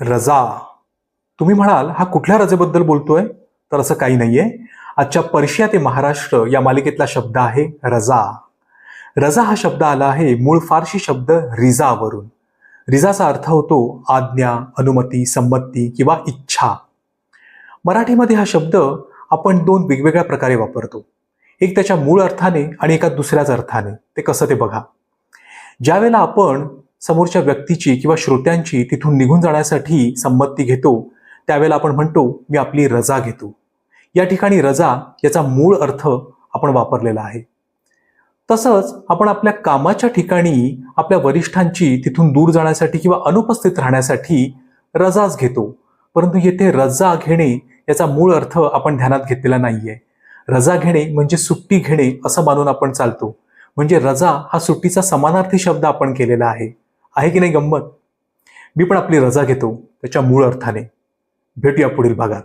रजा. तुम्ही म्हणाल हा कुठल्या रजेबद्दल बोलतोय? तर असं काही नाहीये. आजच्या पर्शिया ते महाराष्ट्र या मालिकेतला शब्द आहे रजा. रजा हा शब्द आला आहे मूळ फारशी शब्द रिजावरून. रिजाचा अर्थ होतो आज्ञा अनुमती संमती किंवा इच्छा. मराठीमध्ये हा शब्द आपण दोन वेगवेगळ्या प्रकारे वापरतो. एक त्याच्या मूळ अर्थाने आणि एका दुसऱ्याच अर्थाने. ते कसं ते बघा. ज्यावेळेला आपण समोरच्या व्यक्तीची किंवा श्रोत्यांची तिथून निघून जाण्यासाठी संमती घेतो. त्यावेळेला आपण म्हणतो मी आपली रजा घेतो. या ठिकाणी रजा याचा मूळ अर्थ आपण वापरलेला आहे. तसंच आपण आपल्या कामाच्या ठिकाणी आपल्या वरिष्ठांची तिथून दूर जाण्यासाठी किंवा अनुपस्थित राहण्यासाठी रजाच घेतो. परंतु येथे रजा घेणे याचा मूळ अर्थ आपण ध्यानात घेतलेला नाहीये. रजा घेणे म्हणजे सुट्टी घेणे असं मानून आपण चालतो. म्हणजे रजा हा सुट्टीचा समानार्थी शब्द आपण केलेला आहे. आहे की नाही गंमत? मी पण आपली रजा घेतो त्याच्या मूळ अर्थाने. भेटूया पुढील भागात.